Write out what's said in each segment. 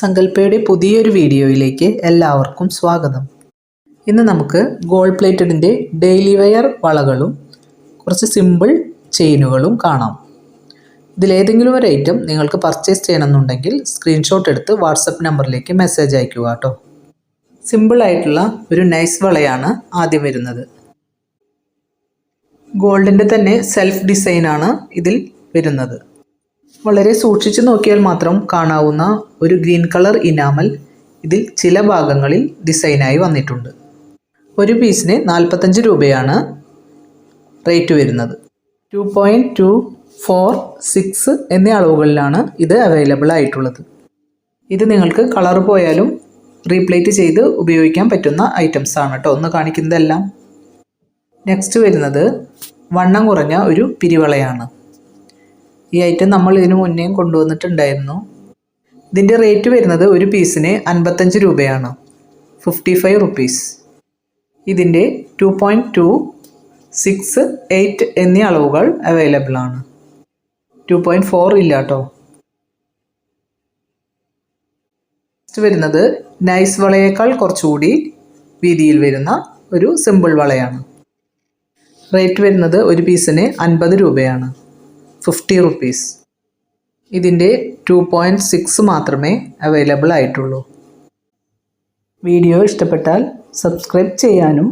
സങ്കല്പയുടെ പുതിയൊരു വീഡിയോയിലേക്ക് എല്ലാവർക്കും സ്വാഗതം. ഇന്ന് നമുക്ക് ഗോൾഡ് പ്ലേറ്റഡിന്റെ ഡെയിലി വെയർ വളകളും കുറച്ച് സിമ്പിൾ ചെയിനുകളും കാണാം. ഇതിലേതെങ്കിലും ഒരു ഐറ്റം നിങ്ങൾക്ക് പർച്ചേസ് ചെയ്യണമെന്നുണ്ടെങ്കിൽ സ്ക്രീൻഷോട്ട് എടുത്ത് വാട്സപ്പ് നമ്പറിലേക്ക് മെസ്സേജ് അയക്കുക കേട്ടോ. സിമ്പിളായിട്ടുള്ള ഒരു നൈസ് വളയാണ് ആദ്യം വരുന്നത്. ഗോൾഡിന്റെ തന്നെ സെൽഫ് ഡിസൈനാണ് ഇതിൽ വരുന്നത്. വളരെ സൂക്ഷിച്ചു നോക്കിയാൽ മാത്രം കാണാവുന്ന ഒരു ഗ്രീൻ കളർ ഇനാമൽ ഇതിൽ ചില ഭാഗങ്ങളിൽ ഡിസൈനായി വന്നിട്ടുണ്ട്. ഒരു പീസിന് നാൽപ്പത്തഞ്ച് രൂപയാണ് റേറ്റ് വരുന്നത്. Two point two four six എന്നീ അളവുകളിലാണ് ഇത് അവൈലബിൾ ആയിട്ടുള്ളത്. ഇത് നിങ്ങൾക്ക് കളർ പോയാലും റീപ്ലേറ്റ് ചെയ്ത് ഉപയോഗിക്കാൻ പറ്റുന്ന ഐറ്റംസ് ആണ് കേട്ടോ. ഒന്ന് കാണിക്കുന്നതെല്ലാം. നെക്സ്റ്റ് വരുന്നത് വണ്ണം കുറഞ്ഞ ഒരു പിരിവളയാണ്. ഈ ഐറ്റം നമ്മൾ ഇതിനു മുന്നേയും കൊണ്ടുവന്നിട്ടുണ്ടായിരുന്നു. ഇതിന്റെ റേറ്റ് വരുന്നത് ഒരു പീസിന് അൻപത്തഞ്ച് രൂപയാണ്. ഫിഫ്റ്റി ഫൈവ് റുപ്പീസ് ഇതിന്റെ two point two six eight എന്നീ അളവുകൾ അവൈലബിൾ ആണ്. ടു പോയിന്റ് ഫോർ ഇല്ല കേട്ടോ. നെക്സ്റ്റ് വരുന്നത് നൈസ് വളയേക്കാൾ കുറച്ചുകൂടി വീതിയിൽ വരുന്ന ഒരു സിമ്പിൾ വളയാണ്. റേറ്റ് വരുന്നത് ഒരു പീസിന് അൻപത് രൂപയാണ്. Fifty rupees. ഇതിന്റെ ടു പോയിന്റ് സിക്സ് മാത്രമേ അവൈലബിൾ ആയിട്ടുള്ളൂ. വീഡിയോ ഇഷ്ടപ്പെട്ടാൽ സബ്സ്ക്രൈബ് ചെയ്യാനും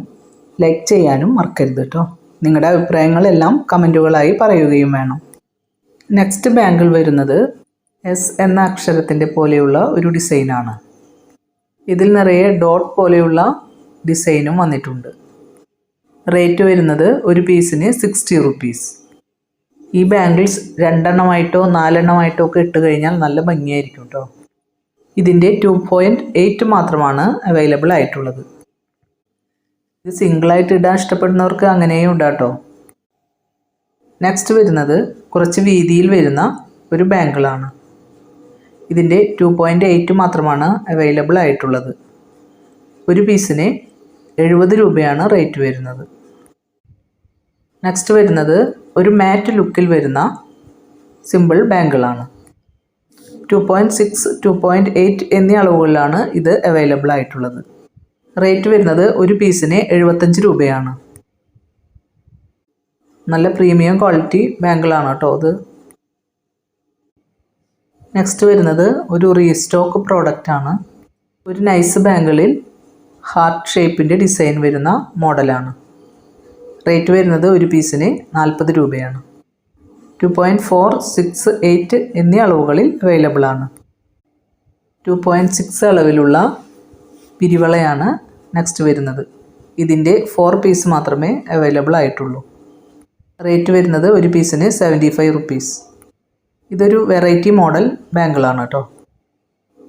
ലൈക്ക് ചെയ്യാനും മറക്കരുത് കേട്ടോ നിങ്ങളുടെ അഭിപ്രായങ്ങളെല്ലാം കമന്റുകളായി പറയുകയും വേണം. നെക്സ്റ്റ് ബാങ്കിൾ വരുന്നത് എസ് എന്ന അക്ഷരത്തിന്റെ പോലെയുള്ള ഒരു ഡിസൈനാണ് ഇതിൽ നിറയെ ഡോട്ട് പോലെയുള്ള ഡിസൈനും വന്നിട്ടുണ്ട്. റേറ്റ് വരുന്നത് ഒരു പീസിന് സിക്സ്റ്റി റുപ്പീസ് ഈ ബാംഗിൾസ് രണ്ടെണ്ണമായിട്ടോ നാലെണ്ണമായിട്ടോ ഒക്കെ ഇട്ട് കഴിഞ്ഞാൽ നല്ല ഭംഗിയായിരിക്കും കേട്ടോ ഇതിന്റെ ടു പോയിന്റ് എയ്റ്റ് മാത്രമാണ് അവൈലബിൾ ആയിട്ടുള്ളത്. ഇത് സിംഗിളായിട്ട് ഇടാൻ ഇഷ്ടപ്പെടുന്നവർക്ക് അങ്ങനെയും ഉണ്ടാട്ടോ നെക്സ്റ്റ് വരുന്നത് കുറച്ച് വീതിയിൽ വരുന്ന ഒരു ബാങ്കിളാണ് ഇതിന്റെ ടു പോയിന്റ് എയ്റ്റ് മാത്രമാണ് അവൈലബിൾ ആയിട്ടുള്ളത്. ഒരു പീസിന് എഴുപത് രൂപയാണ് റേറ്റ് വരുന്നത്. നെക്സ്റ്റ് വരുന്നത് ഒരു മാറ്റ് ലുക്കിൽ വരുന്ന simple ബാങ്കിളാണ് two point six two point eight എന്നീ അളവുകളിലാണ് ഇത് അവൈലബിൾ ആയിട്ടുള്ളത്. റേറ്റ് വരുന്നത് ഒരു പീസിന് എഴുപത്തഞ്ച് രൂപയാണ്. നല്ല പ്രീമിയം ക്വാളിറ്റി ബാങ്കിളാണ് കേട്ടോ അത്. നെക്സ്റ്റ് വരുന്നത് ഒരു റീസ്റ്റോക്ക് പ്രോഡക്റ്റ് ആണ്. ഒരു നൈസ് ബാങ്കിളിൽ ഹാർട്ട് ഷേപ്പിന്റെ ഡിസൈൻ വരുന്ന മോഡലാണ് റേറ്റ് വരുന്നത് ഒരു പീസിന് നാൽപ്പത് രൂപയാണ്. Two point four six eight എന്നീ അളവുകളിൽ അവൈലബിൾ ആണ്. ടു പോയിന്റ് സിക്സ് അളവിലുള്ള പിരിവളയാണ് നെക്സ്റ്റ് വരുന്നത്. ഇതിന്റെ ഫോർ പീസ് മാത്രമേ അവൈലബിൾ ആയിട്ടുള്ളൂ. റേറ്റ് വരുന്നത് ഒരു പീസിന് സെവന്റി ഫൈവ് റുപ്പീസ് ഇതൊരു വെറൈറ്റി മോഡൽ ബാങ്കിളാണ് കേട്ടോ.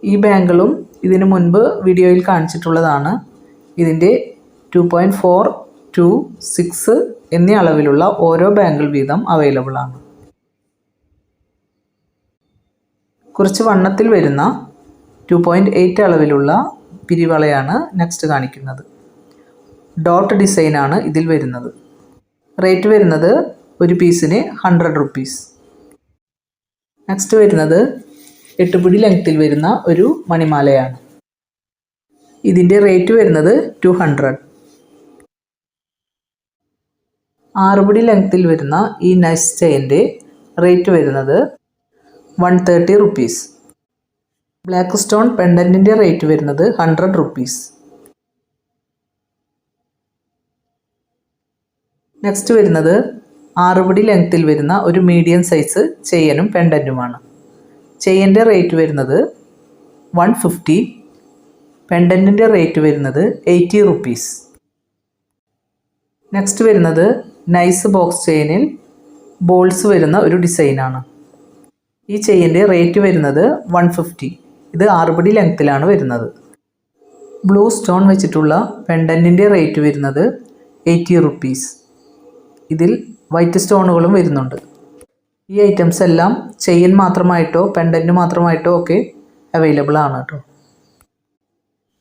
ഈ ബാങ്കിളും ഇതിനു മുൻപ് വീഡിയോയിൽ കാണിച്ചിട്ടുള്ളതാണ്. ഇതിന്റെ two point four two six എന്നീ അളവിലുള്ള ഓരോ ബാങ്കിൾ വീതം അവൈലബിൾ ആണ്. കുറച്ച് വണ്ണത്തിൽ വരുന്ന ടു പോയിന്റ് എയ്റ്റ് അളവിലുള്ള പിരിവളയാണ് നെക്സ്റ്റ് കാണിക്കുന്നത്. ഡോട്ട് ഡിസൈനാണ് ഇതിൽ വരുന്നത്. റേറ്റ് വരുന്നത് ഒരു പീസിന് ഹൺഡ്രഡ് റുപ്പീസ് നെക്സ്റ്റ് വരുന്നത് എട്ടുപിടി ലെങ്ത്തിൽ വരുന്ന ഒരു മണിമാലയാണ്. ഇതിന്റെ റേറ്റ് വരുന്നത് ടു ഹൺഡ്രഡ് ആറുപിടി ലെങ്ത്തിൽ വരുന്ന ഈ നൈസ് ചെയിന്റെ റേറ്റ് വരുന്നത് one thirty rupees black stone പെൻഡന്റിന്റെ rate വരുന്നത് ഹൺഡ്രഡ് റുപ്പീസ് നെക്സ്റ്റ് വരുന്നത് ആറുപടി ലെങ്ത്തിൽ വരുന്ന ഒരു മീഡിയം സൈസ് ചെയിനും പെൻഡന്റുമാണ് ചെയിന്റെ റേറ്റ് വരുന്നത് വൺ ഫിഫ്റ്റി പെൻഡന്റിന്റെ റേറ്റ് വരുന്നത് എയ്റ്റി റുപ്പീസ് നെക്സ്റ്റ് വരുന്നത് നൈസ് ബോക്സ് ചെയിനിൽ ബോൾസ് വരുന്ന ഒരു ഡിസൈനാണ് ഈ ചെയിന്റെ റേറ്റ് വരുന്നത് വൺ ഫിഫ്റ്റി ഇത് ആറുപടി ലെങ്ത്തിലാണ് വരുന്നത്. ബ്ലൂ സ്റ്റോൺ വെച്ചിട്ടുള്ള പെൻഡന്റിന്റെ റേറ്റ് വരുന്നത് എയ്റ്റി റുപ്പീസ് ഇതിൽ വൈറ്റ് സ്റ്റോണുകളും വരുന്നുണ്ട്. ഈ ഐറ്റംസ് എല്ലാം ചെയിൻ മാത്രമായിട്ടോ പെൻഡന്റ് മാത്രമായിട്ടോ ഒക്കെ അവൈലബിൾ ആണ് കേട്ടോ.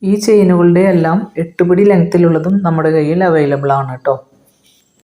ഈ ചെയിനുകളുടെ എല്ലാം എട്ടുപിടി ലെങ്ത്തിലുള്ളതും നമ്മുടെ കയ്യിൽ അവൈലബിൾ ആണ് കേട്ടോ.